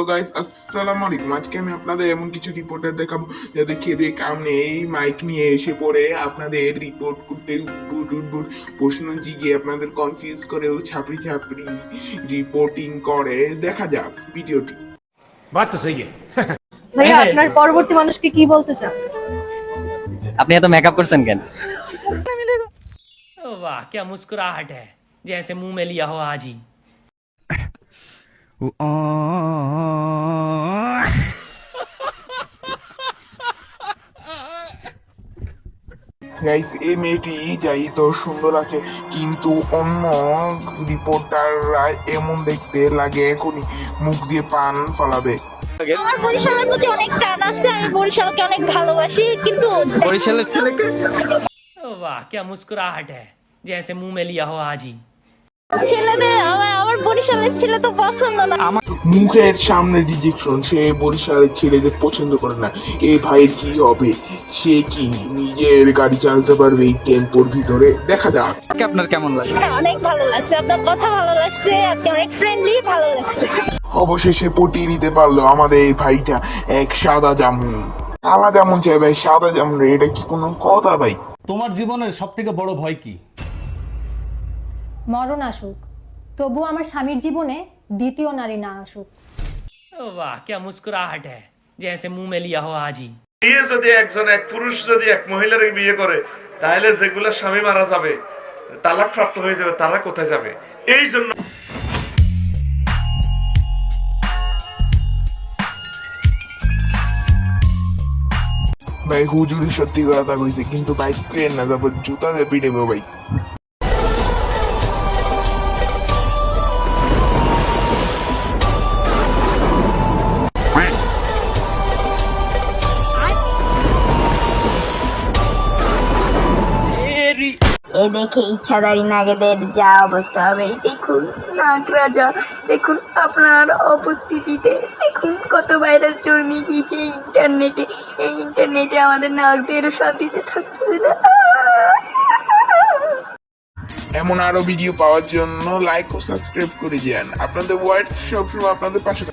Hello guys আসসালামু আলাইকুম আজকে আমি আপনাদের এমন কিছু রিপোর্টার দেখাবো যাদের খেদে কাম নেই মাইক নিয়ে এসে পড়ে আপনাদের রিপোর্ট করতে উঠবুট উঠবুট প্রশ্ন জিগিয়ে আপনাদের কনফিউজ করেও ছাপড়ি ছাপড়ি রিপোর্টিং করে দেখা যাক ভিডিওটি बात तो सही है ভাইয়া হ্যাঁ। আপনার পরবর্তী মানুষকে কি বলতে চান আপনি এত মেকআপ করছেন কেন वाह क्या मुस्कुराहट है जैसे मुंह में लिया हो आज ही গাইস এই মেয়েটি যাই তো সুন্দর আছে কিন্তু অন্য রিপোর্টাররা এমন দেখতে লাগে এখনই মুখ দিয়ে পান ফলাবে আমার বরিশালের প্রতি অনেক টান আছে আমি বরিশালকে অনেক ভালোবাসি কিন্তু বরিশালের ছেলেকে वाह क्या मुस्कुराहट है जैसे मुंह में लिया हो आज ही ছেলেদের আমার আমার বরিশালের ছেলে তো পছন্দ না মুখের সামনে রিজেকশন সে বরিশালের ছেলেদের পছন্দ করে না। এই ভাইয়ের কি হবে? সে কি নিজের গাড়ি চালাতে পারবে এই টেম্পোর ভিতরে? দেখা যাক। আপনার কেমন লাগে? হ্যাঁ, অনেক ভালো লাগছে। আপনার কথা ভালো লাগছে আপনি অনেক ফ্রেন্ডলি ভালো লাগছে। অবশেষে পটিয়ে নিতে পারল আমাদের এই ভাইটা এক সাদা জামুন সাদা জামুন চাই ভাই সাদা জামুন এটা কি কোনো কথা ভাই? তোমার জীবনের সব থেকে বড় ভয় কি? মরণ আসুক তবু আমার স্বামীর জীবনে দ্বিতীয় নারী না আসুক। বাহ কে মুস্কুরাহট হ্যাঁ জেসে মুহ মে লিয়া হো আজি। বিয়ে যদি একজন এক পুরুষ যদি এক মহিলার বিয়ে করে তাহলে যেগুলা স্বামী মারা যাবে তালাক প্রাপ্ত হয়ে যাবে তারা কোথায় যাবে? এই জন্য ভাই হুজুরি সত্যি কথা কইছে কিন্তু বাইক কেন না তারপর জুতা দিয়ে পিটে ভাই। এ দেখে ইচ্ছাধারী নাগেদের যা অবস্থা হবে, দেখুন নাক রাজা, দেখুন আপনার উপস্থিতিতে দেখুন কত ভাইরাস জন্মে গিয়েছে ইন্টারনেটে, এই ইন্টারনেটে আমাদের নাকদের শান্তিতে থাকতে হবে না এমন আরও ভিডিও পাওয়ার জন্য লাইক ও সাবস্ক্রাইব করে যান আপনাদের ওয়াইড সবসময় আপনাদের পাশে।